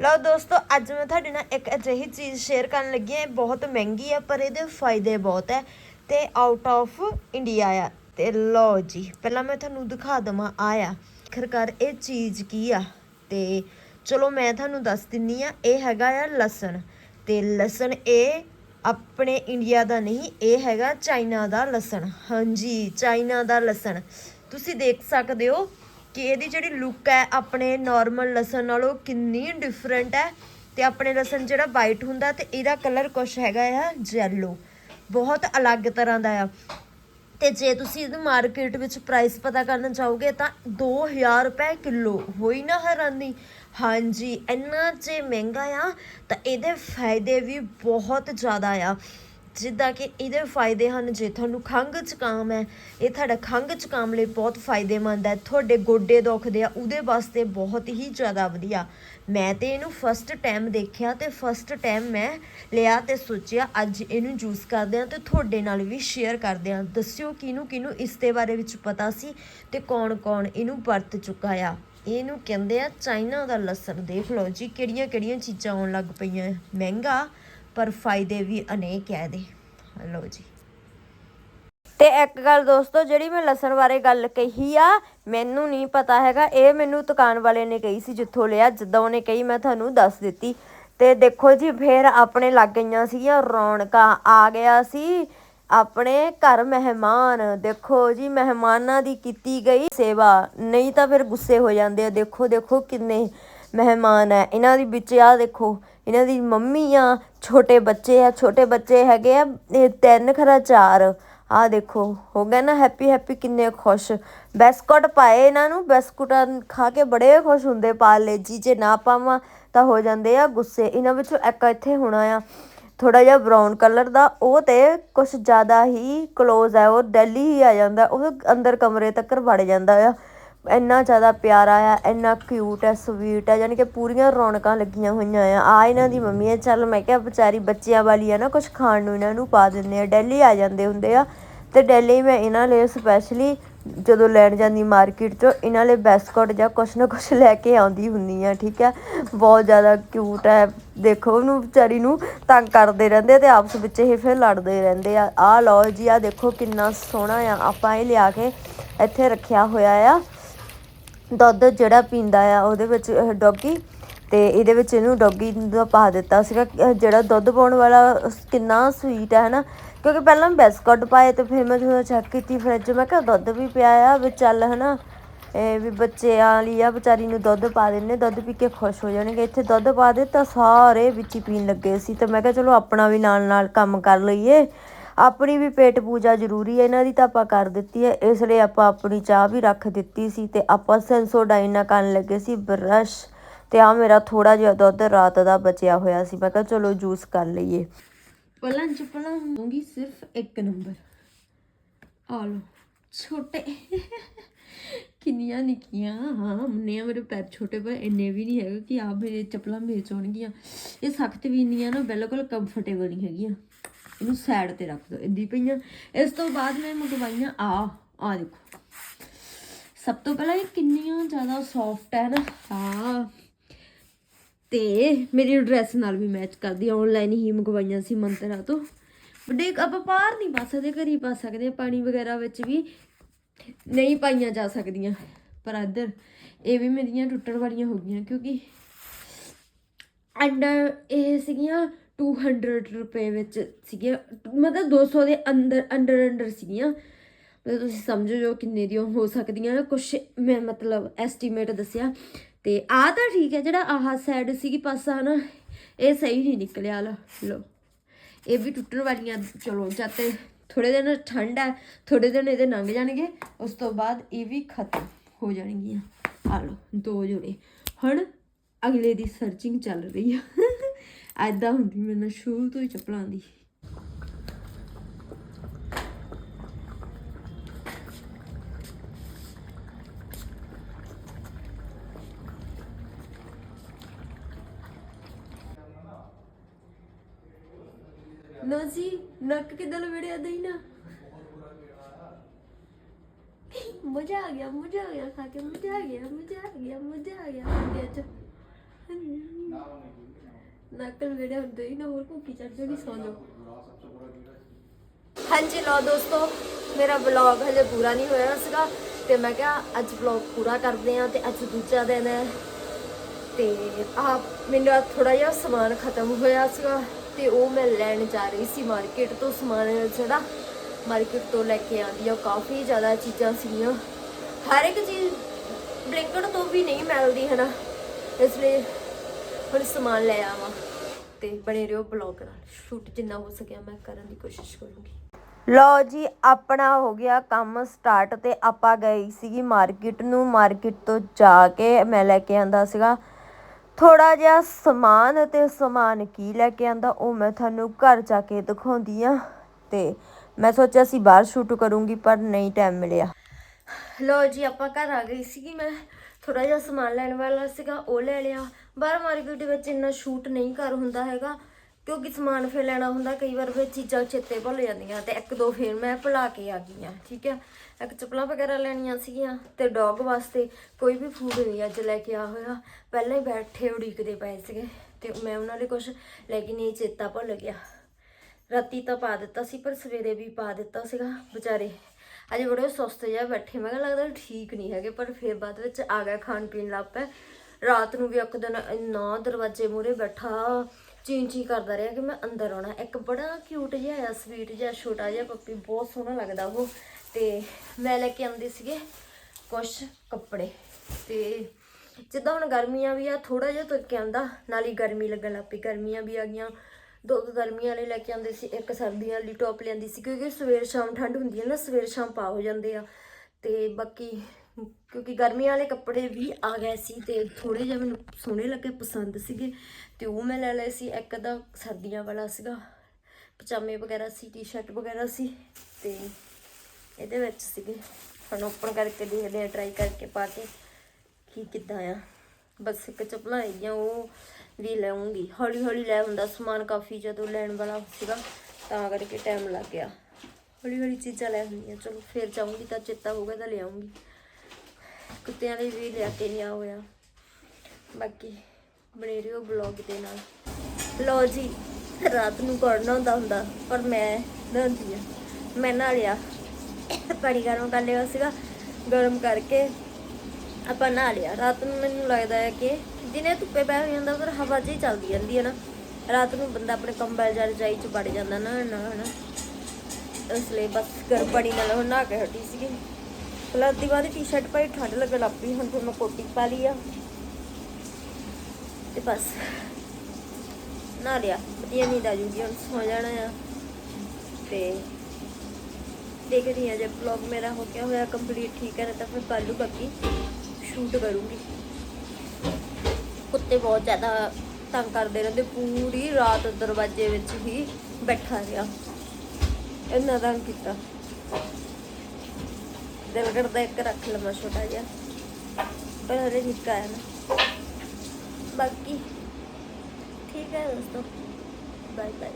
ਲਓ ਦੋਸਤੋ, ਅੱਜ ਮੈਂ ਤੁਹਾਡੇ ਨਾਲ ਇੱਕ ਅਜਿਹੀ ਚੀਜ਼ ਸ਼ੇਅਰ ਕਰਨ ਲੱਗੀ ਹਾਂ। ਇਹ ਬਹੁਤ ਮਹਿੰਗੀ ਹੈ ਪਰ ਇਹਦੇ ਫਾਇਦੇ ਬਹੁਤ ਹੈ ਤੇ ਆਊਟ ਆਫ ਇੰਡੀਆ ਆ। ਤੇ ਲਓ ਜੀ, ਪਹਿਲਾਂ ਮੈਂ ਤੁਹਾਨੂੰ ਦਿਖਾ ਦਵਾਂ ਆਇਆ ਆਖਰਕਾਰ ਇਹ ਚੀਜ਼ ਕੀ ਆ? ਤੇ ਚਲੋ ਮੈਂ ਤੁਹਾਨੂੰ ਦੱਸ ਦਿੰਨੀ ਆ, ਇਹ ਹੈਗਾ ਆ ਲਸਣ। ਤੇ ਲਸਣ ਇਹ ਆਪਣੇ ਇੰਡੀਆ ਦਾ ਨਹੀਂ, ਇਹ ਹੈਗਾ ਚਾਈਨਾ ਦਾ ਲਸਣ। ਹਾਂਜੀ ਚਾਈਨਾ ਦਾ ਲਸਣ। ਤੁਸੀਂ ਦੇਖ ਸਕਦੇ ਹੋ ਕਿ ਇਹਦੀ ਜਿਹੜੀ ਲੁੱਕ ਹੈ, ਆਪਣੇ ਨਾਰਮਲ ਲਸਣ ਨਾਲੋਂ ਕਿੰਨੀ ਡਿਫਰੈਂਟ ਹੈ ਤੇ ਆਪਣੇ ਲਸਣ ਜਿਹੜਾ ਵਾਈਟ ਹੁੰਦਾ ਤੇ ਇਹਦਾ ਕਲਰ ਕੁਛ ਹੈਗਾ ਆ ਜੈਲੋ ਬਹੁਤ ਅਲੱਗ ਤਰ੍ਹਾਂ ਦਾ ਆ। ਤੇ ਜੇ ਤੁਸੀਂ ਇਹਨੂੰ ਮਾਰਕੀਟ ਵਿੱਚ ਪ੍ਰਾਈਸ ਪਤਾ ਕਰਨ ਚਾਹੋਗੇ ਤਾਂ 2000 ਰੁਪਏ ਕਿਲੋ, ਹੋਈ ਨਾ ਹੈਰਾਨੀ। ਹਾਂਜੀ, ਇੰਨਾ ਜੇ ਮਹਿੰਗਾ ਆ ਤਾਂ ਇਹਦੇ ਫਾਇਦੇ ਵੀ ਬਹੁਤ ਜ਼ਿਆਦਾ ਆ। ਜਿੱਦਾਂ ਕਿ ਇਹਦੇ ਫਾਇਦੇ ਹਨ, ਜੇ ਤੁਹਾਨੂੰ ਖੰਘ ਜ਼ੁਕਾਮ ਹੈ, ਇਹ ਤੁਹਾਡਾ ਖੰਘ ਜ਼ੁਕਾਮ ਲਈ ਬਹੁਤ ਫਾਇਦੇਮੰਦ ਹੈ। ਤੁਹਾਡੇ ਗੋਡੇ ਦੁਖਦੇ ਆ, ਉਹਦੇ ਵਾਸਤੇ ਬਹੁਤ ਹੀ ਜ਼ਿਆਦਾ ਵਧੀਆ। ਮੈਂ ਤੇ ਇਹਨੂੰ ਫਸਟ ਟਾਈਮ ਦੇਖਿਆ ਤੇ ਫਸਟ ਟਾਈਮ ਮੈਂ ਲਿਆ ਤੇ ਸੋਚਿਆ, ਅੱਜ ਇਹਨੂੰ ਜੂਸ ਕਰਦੇ ਆ ਤੇ ਤੁਹਾਡੇ ਨਾਲ ਵੀ ਸ਼ੇਅਰ ਕਰਦੇ ਆ ਦੱਸਿਓ ਕਿਹਨੂੰ ਕਿਹਨੂੰ ਇਸ ਦੇ ਬਾਰੇ ਵਿੱਚ ਪਤਾ ਸੀ ਤੇ ਕੌਣ-ਕੌਣ ਇਹਨੂੰ ਵਰਤ ਚੁੱਕਾ ਆ। ਇਹਨੂੰ ਕਹਿੰਦੇ ਆ, ਚਾਈਨਾ ਦਾ ਲਸਣ। ਦੇਖ ਲਓ ਜੀ ਕਿਹੜੀਆਂ ਕਿਹੜੀਆਂ ਚੀਜ਼ਾਂ ਆਉਣ ਲੱਗ ਪਈਆਂ। ਮਹਿੰਗਾ ਪਰ ਫਾਇਦੇ ਵੀ ਅਨੇਕ ਹੈ ਇਹਦੇ। ਲਓ ਜੀ। ਤੇ ਇੱਕ ਗੱਲ ਦੋਸਤੋ, ਜਿਹੜੀ ਮੈਂ ਲਸਣ ਬਾਰੇ ਗੱਲ ਕਹੀ ਆ, ਮੈਨੂੰ ਨਹੀਂ ਪਤਾ ਹੈਗਾ। ਇਹ ਮੈਨੂੰ ਦੁਕਾਨ ਵਾਲੇ ਨੇ ਕਹੀ ਸੀ, ਜਿੱਥੋਂ ਲਿਆ, ਜਿੱਦਾਂ ਉਹਨੇ ਕਹੀ, ਮੈਂ ਤੁਹਾਨੂੰ ਦੱਸ ਦਿੱਤੀ। ਤੇ ਦੇਖੋ ਜੀ, ਫੇਰ ਆਪਣੇ ਲੱਗ ਗਈਆਂ ਸੀਗੀਆਂ, ਰੌਣਕਾਂ ਆ ਗਿਆ ਸੀ। ਆਪਣੇ ਘਰ ਮਹਿਮਾਨ, ਦੇਖੋ ਜੀ, ਮਹਿਮਾਨਾਂ ਦੀ ਕੀਤੀ ਗਈ ਸੇਵਾ। ਨਹੀਂ ਤਾਂ ਫਿਰ ਗੁੱਸੇ ਹੋ ਜਾਂਦੇ ਆ, ਦੇਖੋ ਦੇਖੋ ਕਿੰਨੇ ਮਹਿਮਾਨ ਹੈ ਇਹਨਾਂ ਦੀ ਵਿੱਚ ਆ ਦੇਖੋ, ਇਹਨਾਂ ਦੀ ਮੰਮੀ ਆ ਛੋਟੇ ਬੱਚੇ ਆ, ਛੋਟੇ ਬੱਚੇ ਹੈਗੇ ਆ, ਇਹ ਤਿੰਨ ਖਰਾ ਚਾਰ। ਆ ਦੇਖੋ, ਹੋ ਗਿਆ ਨਾ ਹੈਪੀ ਹੈਪੀ ਕਿੰਨੇ ਖੁਸ਼। ਬਿਸਕੁਟ ਪਾਏ ਇਹਨਾਂ ਨੂੰ, ਬਿਸਕੁਟਾਂ ਖਾ ਕੇ ਬੜੇ ਖੁਸ਼ ਹੁੰਦੇ ਪਾਲੇ ਜੀ, ਜੇ ਨਾ ਪਾਵਾਂ ਤਾਂ ਹੋ ਜਾਂਦੇ ਆ ਗੁੱਸੇ। ਇਹਨਾਂ ਵਿੱਚੋਂ ਇੱਕ ਇੱਥੇ ਹੋਣਾ ਆ ਥੋੜਾ ਜਿਹਾ ਬਰਾਊਨ ਕਲਰ ਦਾ, ਉਹ ਤੇ ਕੁਝ ਜ਼ਿਆਦਾ ਹੀ ক্লোਜ਼ ਹੈ ਉਹ ਦਿੱਲੀ ਹੀ ਆ ਜਾਂਦਾ, ਉਹ ਅੰਦਰ ਕਮਰੇ ਤੱਕ ਵੜ ਜਾਂਦਾ ਆ। ਇੰਨਾ ਜ਼ਿਆਦਾ ਪਿਆਰਾ ਆ, ਇੰਨਾ ਕਿਊਟ ਹੈ ਸਵੀਟ ਆ, ਯਾਨੀ ਕਿ ਪੂਰੀਆਂ ਰੌਣਕਾਂ ਲੱਗੀਆਂ ਹੋਈਆਂ ਆ। ਆ ਇਹਨਾਂ ਦੀ ਮੰਮੀ ਹੈ ਚੱਲ ਮੈਂ ਕਿਹਾ ਵਿਚਾਰੀ ਬੱਚਿਆਂ ਵਾਲੀ ਆ ਨਾ ਕੁਝ ਖਾਣ ਨੂੰ ਇਹਨਾਂ ਨੂੰ ਪਾ ਦਿੰਦੇ ਆ। ਡੈਲੀ ਆ ਜਾਂਦੇ ਹੁੰਦੇ ਆ ਤੇ ਡੈਲੀ ਮੈਂ ਇਹਨਾਂ ਲਈ ਸਪੈਸ਼ਲੀ ਜਦੋਂ ਲੈਣ ਜਾਂਦੀ ਮਾਰਕੀਟ ਚੋਂ, ਇਹਨਾਂ ਲਈ ਬਿਸਕੁਟ ਜਾਂ ਕੁਛ ਨਾ ਕੁਛ ਲੈ ਕੇ ਆਉਂਦੀ ਹੁੰਦੀ ਆ, ਠੀਕ ਹੈ ਬਹੁਤ ਜ਼ਿਆਦਾ ਕਿਊਟ ਹੈ ਦੇਖੋ ਉਹਨੂੰ ਵਿਚਾਰੀ ਨੂੰ ਤੰਗ ਕਰਦੇ ਰਹਿੰਦੇ ਆ ਤੇ ਆਪਸ ਵਿੱਚ ਇਹ ਫਿਰ ਲੜਦੇ ਰਹਿੰਦੇ ਆ। ਆ ਲਓ ਜੀ ਆ ਦੇਖੋ ਕਿੰਨਾ ਸੋਹਣਾ ਆ। ਆਪਾਂ ਇਹ ਲਿਆ ਕੇ ਇੱਥੇ ਰੱਖਿਆ ਹੋਇਆ ਆ। ਦੁੱਧ ਜਿਹੜਾ ਪੀਂਦਾ ਆ, ਉਹਦੇ ਵਿੱਚ ਡੌਗੀ ਤੇ ਇਹਦੇ ਵਿੱਚ ਇਹਨੂੰ ਡੌਗੀ ਦਾ ਪਾ ਦਿੱਤਾ ਸੀਗਾ। ਜਿਹੜਾ ਦੁੱਧ ਪਾਉਣ ਵਾਲਾ ਕਿੰਨਾ ਸਵੀਟ ਹੈ ਹਨਾ? ਕਿਉਂਕਿ ਪਹਿਲਾਂ ਬਿਸਕੁਟ ਪਾਏ ਤੇ ਫਿਰ ਮੈਂ ਜਦੋਂ ਚੈੱਕ ਕੀਤੀ ਫ੍ਰਿਜ ਮੈਂ ਕਿਹਾ ਦੁੱਧ ਵੀ ਪਿਆ ਆ, ਵੀ ਚੱਲ, ਹਨਾ? ਇਹ ਵੀ ਬੱਚਿਆਂ ਲਈ ਆ, ਵਿਚਾਰੀ ਨੂੰ ਦੁੱਧ ਪਾ ਦਿੰਨੇ ਦੁੱਧ ਪੀ ਕੇ ਖੁਸ਼ ਹੋ ਜਾਣਗੇ। ਇੱਥੇ ਦੁੱਧ ਪਾ ਦਿੱਤਾ, ਸਾਰੇ ਵਿੱਚ ਹੀ ਪੀਣ ਲੱਗੇ ਸੀ ਤੇ ਮੈਂ ਕਿਹਾ ਚਲੋ ਆਪਣਾ ਵੀ ਨਾਲ ਨਾਲ ਕੰਮ ਕਰ ਲਈਏ। ਆਪਣੀ ਵੀ ਪੇਟ ਪੂਜਾ ਜ਼ਰੂਰੀ ਹੈ, ਇਹਨਾਂ ਦੀ ਤਾਂ ਆਪਾਂ ਕਰ ਦਿੱਤੀ ਹੈ, ਇਸ ਲਈ ਆਪਾਂ ਆਪਣੀ ਚਾਹ ਵੀ ਰੱਖ ਦਿੱਤੀ ਸੀ ਤੇ ਆਪਾਂ ਸੈਂਸੋਡਾਈਨਾ ਕਰਨ ਲੱਗੇ ਸੀ ਬਰਸ਼ ਤੇ ਆ ਮੇਰਾ ਥੋੜਾ ਜਿਹਾ ਦੁੱਧ ਰਾਤ ਦਾ ਬਚਿਆ ਹੋਇਆ ਸੀ, ਮੈਂ ਕਿਹਾ ਚਲੋ ਜੂਸ ਕਰ ਲਈਏ। ਪਲਾਂ ਚ ਪਲਾਂ ਸਿਰਫ ਇੱਕ ਨੰਬਰ। ਆ ਲੋ ਛੋਟੇ। ਕਿੰਨੀਆਂ ਨਿੱਕੀਆਂ ਹਾਂ ਮੁੰਨੇ ਮੇਰੇ ਪੈਰ ਛੋਟੇ ਪਰ ਇੰਨੇ ਵੀ ਨਹੀਂ ਹੈਗੇ ਕਿ ਆ ਮੇਰੇ ਚੱਪਲਾਂ ਮੇਚ ਹੋਣਗੀਆਂ ਇਹ ਸਖਤ ਵੀ ਨਹੀਂ ਆ ਨਾ ਬਿਲਕੁਲ ਕੰਫਰਟੇਬਲ ਨਹੀਂ ਹੈਗੀਆਂ। ਇਹਨੂੰ ਸਾਈਡ ਤੇ ਰੱਖ ਦੋ ਇੱਦੀ ਪਈਆਂ। ਇਸ ਤੋਂ ਬਾਅਦ ਮੈਂ ਮੰਗਵਾਈਆਂ ਆ ਆ ਦੇਖੋ। ਸਭ ਤੋਂ ਪਹਿਲਾਂ ਇਹ ਕਿੰਨੀਆਂ ਜ਼ਿਆਦਾ ਸੌਫਟ ਹੈ ਨਾ ਆ ਤੇ ਮੇਰੀ ਡਰੈਸ ਨਾਲ ਵੀ ਮੈਚ ਕਰਦੀ ਆਨਲਾਈਨ ਹੀ ਮੰਗਵਾਈਆਂ ਸੀ ਮੰਤਰਾ ਤੋਂ। ਵੱਡੇ ਆਪਾਂ ਬਾਹਰ ਨਹੀਂ ਪਾ ਸਕਦੇ ਘਰ ਹੀ ਪਾ ਸਕਦੇ ਹਾਂ, ਪਾਣੀ ਵਗੈਰਾ ਵਿੱਚ ਵੀ। ਨਹੀਂ ਪਾਈਆਂ ਜਾ ਸਕਦੀਆਂ। ਪਰ ਇੱਧਰ ਇਹ ਵੀ ਮੇਰੀਆਂ ਟੁੱਟਣ ਵਾਲੀਆਂ ਹੋ ਗਈਆਂ ਕਿਉਂਕਿ ਅੰਡਰ ਇਹ ਸੀਗੀਆਂ 200 ਰੁਪਏ ਵਿੱਚ ਸੀਗੀਆਂ। ਮਤਲਬ 200 ਦੇ ਅੰਦਰ, ਅੰਡਰ ਅੰਡਰ ਸੀਗੀਆਂ। ਮਤਲਬ ਤੁਸੀਂ ਸਮਝੋ ਜੋ ਕਿੰਨੇ ਦੀਆਂ ਹੋ ਸਕਦੀਆਂ। ਕੁਛ ਮੈਂ ਮਤਲਬ ਐਸਟੀਮੇਟ ਦੱਸਿਆ। ਤੇ ਆ ਤਾਂ ਠੀਕ ਹੈ, ਜਿਹੜਾ ਆਹ ਸਾਈਡ ਸੀਗੀ ਪਾਸਾ ਹਨਾ, ਇਹ ਸਹੀ ਨਹੀਂ ਨਿਕਲਿਆ। ਲੋ ਲੋ ਇਹ ਵੀ ਟੁੱਟਣ ਵਾਲੀਆਂ। ਚਲੋ ਜਦ ਤੇ ਥੋੜੇ ਦਿਨ ਠੰਡ ਹੈ ਥੋੜੇ ਦਿਨ ਇਹਦੇ ਲੰਘ ਜਾਣਗੇ, ਉਸ ਤੋਂ ਬਾਅਦ ਇਹ ਵੀ ਖਤਮ ਹੋ ਜਾਣਗੀਆਂ। ਆ ਲੋ ਦੋ ਜੋੜੇ। ਹੁਣ ਅਗਲੇ ਦੀ ਸਰਚਿੰਗ ਚੱਲ ਰਹੀ ਆ। ਐਦਾਂ ਹੁੰਦੀ ਮੇਰੇ ਨਾਲ ਸ਼ੁਰੂ ਤੋਂ ਹੀ ਚੱਪਲਾਂ ਦੀ। ਨਾ ਜੀ, ਨੱਕ ਕਿਦਾਂ ਲਵੇੜਿਆ ਦਈ ਨਾ? ਮਜ਼ਾ ਆ ਗਿਆ, ਮਜ਼ਾ ਆ ਗਿਆ ਖਾ ਕੇ, ਮਜ਼ਾ ਆ ਗਿਆ, ਮਜ਼ਾ ਆ ਗਿਆ, ਮਜ਼ਾ ਆ ਗਿਆ ਇੰਡੀਆ ਚ ਨਕਲ ਵੇੜੇ ਹੁੰਦੇ ਹੀ ਨਾ, ਹੋਰ ਭੁੱਖੀ ਚੜ ਜਾਣੀ ਸੌ ਜਾਓ। ਹਾਂਜੀ ਲੋ ਦੋਸਤੋ, ਮੇਰਾ ਵਲੌਗ ਹਜੇ ਪੂਰਾ ਨਹੀਂ ਹੋਇਆ ਸੀਗਾ ਤੇ ਮੈਂ ਕਿਹਾ ਅੱਜ ਵਲੌਗ ਪੂਰਾ ਕਰਦੇ ਆ ਤੇ ਅੱਜ ਦੂਜਾ ਦਿਨ ਹੈ ਤੇ ਆ ਮੈਨੂੰ ਥੋੜਾ ਜਿਹਾ ਸਮਾਨ ਖਤਮ ਹੋਇਆ ਸੀਗਾ। ਤੇ ਉਹ ਮੈਂ ਲੈਣ ਜਾ ਰਹੀ ਸੀ ਮਾਰਕੀਟ ਤੋਂ ਸਮਾਨ, ਜਿਹੜਾ ਮਾਰਕੀਟ ਤੋਂ ਲੈ ਕੇ ਆਂਦੀ ਆ ਕਾਫੀ ਜ਼ਿਆਦਾ ਚੀਜ਼ਾਂ ਸੀਗੀਆਂ। ਹਰ ਇੱਕ ਚੀਜ਼ ਬਲਿੰਕਟ ਤੋਂ ਵੀ ਨਹੀਂ ਮਿਲਦੀ ਹੈ ਨਾ ਇਸ ਲਈ ਹੁਣ ਸਮਾਨ ਲੈ ਆਵਾਂ ਤੇ ਬਣੇ ਰਹੋ ਬਲੌਗ ਨਾਲ। ਸ਼ੂਟ ਜਿੰਨਾ ਹੋ ਸਕਿਆ ਮੈਂ ਕਰਨ ਦੀ ਕੋਸ਼ਿਸ਼ ਕਰੂੰਗੀ। ਲਓ ਜੀ, ਆਪਣਾ ਹੋ ਗਿਆ ਕੰਮ ਸਟਾਰਟ ਤੇ ਆਪਾਂ ਗਈ ਸੀਗੀ ਮਾਰਕੀਟ ਨੂੰ। ਮਾਰਕੀਟ ਤੋਂ ਜਾ ਕੇ ਮੈਂ ਲੈ ਕੇ ਆਂਦਾ ਸੀਗਾ। ਥੋੜਾ ਜਿਹਾ ਸਮਾਨ ਅਤੇ ਸਮਾਨ ਕੀ ਲੈ ਕੇ ਆਂਦਾ, ਉਹ ਮੈਂ ਤੁਹਾਨੂੰ ਘਰ ਜਾ ਕੇ ਦਿਖਾਉਂਦੀ ਆ। ਤੇ ਮੈਂ ਸੋਚਿਆ ਸੀ ਬਾਹਰ ਸ਼ੂਟ ਕਰੂੰਗੀ, ਪਰ ਨਹੀਂ ਟਾਈਮ ਮਿਲਿਆ। ਲੋ ਜੀ, ਆਪਾਂ ਘਰ ਆ ਗਈ ਸੀਗੀ ਮੈਂ। ਥੋੜਾ ਜਿਹਾ ਸਮਾਨ ਲੈਣ ਵਾਲਾ ਸੀਗਾ, ਉਹ ਲੈ ਲਿਆ। ਬਾਹਰ ਮਾਰਕੀਟ ਵਿੱਚ ਇੰਨਾ ਸ਼ੂਟ ਨਹੀਂ ਕਰ ਹੁੰਦਾ ਹੈਗਾ। ਕਿਉਂਕਿ ਸਮਾਨ ਫੇਰ ਲੈਣਾ ਹੁੰਦਾ, ਕਈ ਵਾਰ ਫਿਰ ਚੀਜ਼ਾਂ ਚੇਤੇ ਭੁੱਲ ਜਾਂਦੀਆਂ ਤੇ ਇੱਕ ਦੋ ਫੇਰ ਮੈਂ ਭੁਲਾ ਕੇ ਆ ਗਈ ਆ ਠੀਕ ਹੈ? ਇੱਕ ਚੱਪਲਾਂ ਵਗੈਰਾ ਲੈਣੀਆਂ ਸੀਗੀਆਂ ਤੇ ਡੌਗ ਵਾਸਤੇ ਕੋਈ ਵੀ ਫੂਡ ਨਹੀਂ ਅੱਜ ਲੈ ਕੇ ਆ ਹੋਇਆ। ਪਹਿਲਾਂ ਹੀ ਬੈਠੇ ਉਡੀਕਦੇ ਪਏ ਸੀਗੇ ਤੇ ਮੈਂ ਉਹਨਾਂ ਲਈ ਕੁਝ ਲੈ ਕੇ ਨਹੀਂ ਚੇਤਾ ਭੁੱਲ ਗਿਆ। ਰਾਤੀ ਤਾਂ ਪਾ ਦਿੱਤਾ ਸੀ, ਪਰ ਸਵੇਰੇ ਵੀ ਪਾ ਦਿੱਤਾ ਸੀਗਾ ਵਿਚਾਰੇ। ਅਜੇ ਬੜੇ ਸੁਸਤ ਜਿਹਾ ਬੈਠੇ, ਮੈਂ ਕਿਹਾ ਲੱਗਦਾ ਠੀਕ ਨਹੀਂ ਹੈਗੇ, ਪਰ ਫਿਰ ਬਾਅਦ ਵਿੱਚ ਆ ਗਿਆ ਖਾਣ ਪੀਣ ਲੱਗ ਪਿਆ। ਰਾਤ ਨੂੰ ਵੀ ਇੱਕ ਦਿਨ ਇੰਨਾ ਦਰਵਾਜ਼ੇ ਮੂਹਰੇ ਬੈਠਾ ਚੀਂ ਚੀਂ ਕਰਦਾ ਰਿਹਾ ਕਿ ਮੈਂ ਅੰਦਰ ਆਉਣਾ। ਇੱਕ ਬੜਾ ਕਿਊਟ ਜਿਹਾ ਆ ਸਵੀਟ ਜਿਹਾ, ਛੋਟਾ ਜਿਹਾ ਪੱਪੀ, ਬਹੁਤ ਸੋਹਣਾ ਲੱਗਦਾ ਉਹ। ਤੇ ਮੈਂ ਲੈ ਕੇ ਆਂਦੇ ਸੀਗੇ ਕੁਛ ਕੱਪੜੇ। ਤੇ ਜਿੱਦਾਂ ਹੁਣ ਗਰਮੀਆਂ ਵੀ ਆ ਥੋੜਾ ਜਿਹਾ ਤੁਰ ਕੇ ਆਂਦਾ ਨਾਲ ਹੀ ਗਰਮੀ ਲੱਗਣ ਲੱਗ ਪਈ। ਗਰਮੀਆਂ ਵੀ ਆ ਗਈਆਂ। ਦੋ ਕੁ ਗਰਮੀਆਂ ਵਾਲੇ ਲੈ ਕੇ ਆਉਂਦੇ ਸੀ। ਇੱਕ ਸਰਦੀਆਂ ਵਾਲੀ ਟੌਪ ਲੈਂਦੀ ਸੀ, ਕਿਉਂਕਿ ਸਵੇਰ ਸ਼ਾਮ ਠੰਡ ਹੁੰਦੀ ਹੈ ਨਾ, ਸਵੇਰ ਸ਼ਾਮ ਪਾ ਹੋ ਜਾਂਦੇ ਆ। ਤੇ ਬਾਕੀ ਕਿਉਂਕਿ ਗਰਮੀ ਵਾਲੇ ਕੱਪੜੇ ਵੀ ਆ ਗਏ ਸੀ ਤੇ ਥੋੜੇ ਜਿਹਾ ਮੈਨੂੰ ਸੋਹਣੇ ਲੱਗੇ, ਪਸੰਦ ਸੀਗੇ ਤੇ ਉਹ ਮੈਂ ਲੈ ਲਏ ਸੀ, ਇੱਕ ਦਾ ਸਰਦੀਆਂ ਵਾਲਾ ਸੀਗਾ, ਪਜਾਮੇ ਵਗੈਰਾ ਸੀ ਟੀ-ਸ਼ਰਟ ਵਗੈਰਾ ਸੀ ਤੇ ਇਹਦੇ ਵਿੱਚ ਸੀਗੇ। ਹੁਣ ਓਪਨ ਕਰਕੇ ਦੇਖਦੇ ਆ ਟਰਾਈ ਕਰਕੇ ਪਾ ਕੇ ਕੀ ਕਿੱਦਾਂ ਆ। ਬਸ ਇੱਕ ਚੱਪਲਾਂ ਹੈਗੀਆਂ, ਉਹ ਵੀ ਲਵਾਂਗੀ ਹੌਲੀ ਹੌਲੀ ਲੈ ਹੁੰਦਾ ਸਮਾਨ ਕਾਫੀ ਜਦੋਂ ਲੈਣ ਵਾਲਾ ਸੀਗਾ, ਤਾਂ ਕਰਕੇ ਟਾਈਮ ਲੱਗ ਗਿਆ। ਹੌਲੀ ਹੌਲੀ ਚੀਜ਼ਾਂ ਲੈ ਹੁੰਦੀਆਂ, ਚਲੋ ਫੇਰ ਜਾਊਂਗੀ ਤਾਂ ਚੇਤਾ ਹੋਊਗਾ ਤਾਂ ਲਿਆਉਂਗੀ ਕੁੱਤਿਆਂ ਲਈ ਵੀ ਲਿਆ ਕੇ ਲਿਆ ਹੋਇਆ। ਬਾਕੀ ਬਣੇ ਰਹੋ ਬਲੌਗ ਦੇ ਨਾਲ। ਲੋ ਜੀ, ਰਾਤ ਨੂੰ ਕਰਨਾ ਹੁੰਦਾ ਹੁੰਦਾ, ਪਰ ਮੈਂ ਨਹਾਉਂਦੀ ਆ। ਮੈਂ ਨਹਾ ਲਿਆ। ਪਾਣੀ ਗਰਮ ਕਰ ਲਿਆ ਸੀਗਾ, ਗਰਮ ਕਰਕੇ ਆਪਾਂ ਨਹਾ ਲਿਆ। ਰਾਤ ਨੂੰ ਮੈਨੂੰ ਲੱਗਦਾ ਹੈ ਕਿ ਦਿਨੇ ਧੁੱਪੇ ਪੈ ਹੋ ਜਾਂਦਾ, ਪਰ ਹਵਾ ਜੀ ਚੱਲਦੀ ਰਹਿੰਦੀ ਹੈ ਨਾ। ਰਾਤ ਨੂੰ ਬੰਦਾ ਆਪਣੇ ਕੰਬਲ ਜਾਂ ਰਜਾਈ ਚ ਵੜ ਜਾਂਦਾ ਨਾ ਨਾ ਹਨਾ ਇਸ ਲਈ ਬਸ ਗਰਮ ਪਾਣੀ ਨਾਲ ਨਹਾ ਕੇ ਹਟੀ ਸੀਗੀ। ਪਲੱਸ ਦੀ ਬਾਅਦ ਟੀ-ਸ਼ਰਟ ਪਾਈ, ਠੰਡ ਲੱਗਣ ਲੱਗ ਪਈ, ਹੁਣ ਫਿਰ ਮੈਂ ਕੋਟੀ ਪਾ ਲਈ ਆ। ਤੇ ਬਸ। ਨਾ ਲਿਆ, ਵਧੀਆ ਨੀਂਦ ਆ ਜੂਗੀ, ਹੁਣ ਸੌ ਜਾਣਾ ਆ। ਤੇ ਦੇਖਦੀ ਹਾਂ, ਜੇ ਵਲੌਗ ਮੇਰਾ ਹੋ ਗਿਆ ਹੋਇਆ ਕੰਪਲੀਟ ਠੀਕ ਹੈ ਤਾਂ ਫਿਰ ਕੱਲੂ ਨੂੰ ਬਾਕੀ ਸ਼ੂਟ ਕਰੂੰਗੀ। ਕੁੱਤੇ ਬਹੁਤ ਜ਼ਿਆਦਾ ਤੰਗ ਕਰਦੇ ਰਹਿੰਦੇ, ਪੂਰੀ ਰਾਤ ਦਰਵਾਜ਼ੇ ਵਿੱਚ ਹੀ ਬੈਠਾ ਰਿਹਾ। ਇੰਨਾ ਤੰਗ ਕੀਤਾ। ਦਿਲ ਕਰਦਾ ਇੱਕ ਰੱਖ ਲਵਾਂ ਛੋਟਾ ਜਿਹਾ। ਪਰ ਹਲੇ ਨਿੱਕਾ ਹੈ ਨਾ। ਬਾਕੀ ਠੀਕ ਹੈ ਦੋਸਤੋ। Bye bye